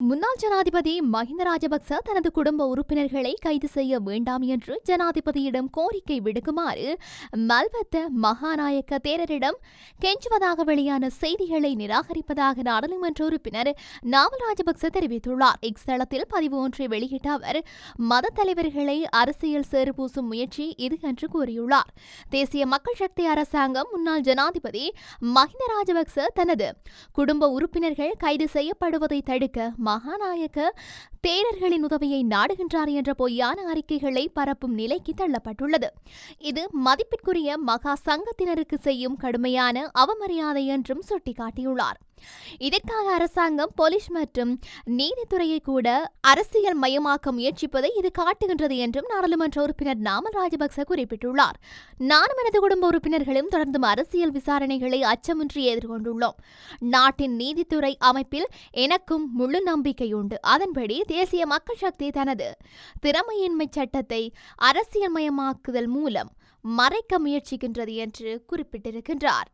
முன்னாள் ஜனாதிபதி மஹிந்த ராஜபக்ச தனது குடும்ப உறுப்பினர்களை கைது செய்ய வேண்டாம் என்று ஜனாதிபதியிடம் கோரிக்கை விடுக்குமாறு மல்வத்த மகாநாயக்க தேரரிடம் கெஞ்சுவதாக வெளியான செய்திகளை நிராகரிப்பதாக நாடாளுமன்ற உறுப்பினர் நாமல் ராஜபக்ச தெரிவித்துள்ளார். இக்ஸ்தளத்தில் பதிவு ஒன்றை வெளியிட்ட அவர் மத தலைவர்களை அரசியல் சேறுபூசும் முயற்சி இது என்று கூறியுள்ளார். தேசிய மக்கள் சக்தி அரசாங்கம் முன்னாள் ஜனாதிபதி மஹிந்த ராஜபக்ச தனது குடும்ப உறுப்பினர்கள் கைது செய்யப்படுவதை தடுக்க மகாநாயக பேரர்களின் உதவியை நாடுகின்றார் என்ற பொய்யான அறிக்கைகளை பரப்பும் நிலைக்கு தள்ளப்பட்டுள்ளது. இது மதிப்பிற்குரிய மகா சங்கத்தினருக்கு செய்யும் கடுமையான அவமரியாதை என்றும் சுட்டிக்காட்டியுள்ளார். இதற்காக அரசாங்கம் போலீஸ் மற்றும் நீதித்துறையை கூட அரசியல் மயமாக்க முயற்சிப்பதை இது காட்டுகின்றது என்றும் நாடாளுமன்ற உறுப்பினர் நாமல் ராஜபக்ச குறிப்பிட்டுள்ளார். நானும் எனது குடும்ப உறுப்பினர்களும் தொடர்ந்தும் அரசியல் விசாரணைகளை அச்சமின்றி எதிர்கொண்டுள்ளோம். நாட்டின் நீதித்துறை அமைப்பில் எனக்கும் முழு நம்பிக்கை உண்டு. அதன்படி தேசிய மக்கள் சக்தி தனது திறமையின்மை சட்டத்தை அரசியல் மயமாக்குதல் மூலம் மறைக்க முயற்சிக்கின்றது என்று குறிப்பிட்டிருக்கின்றார்.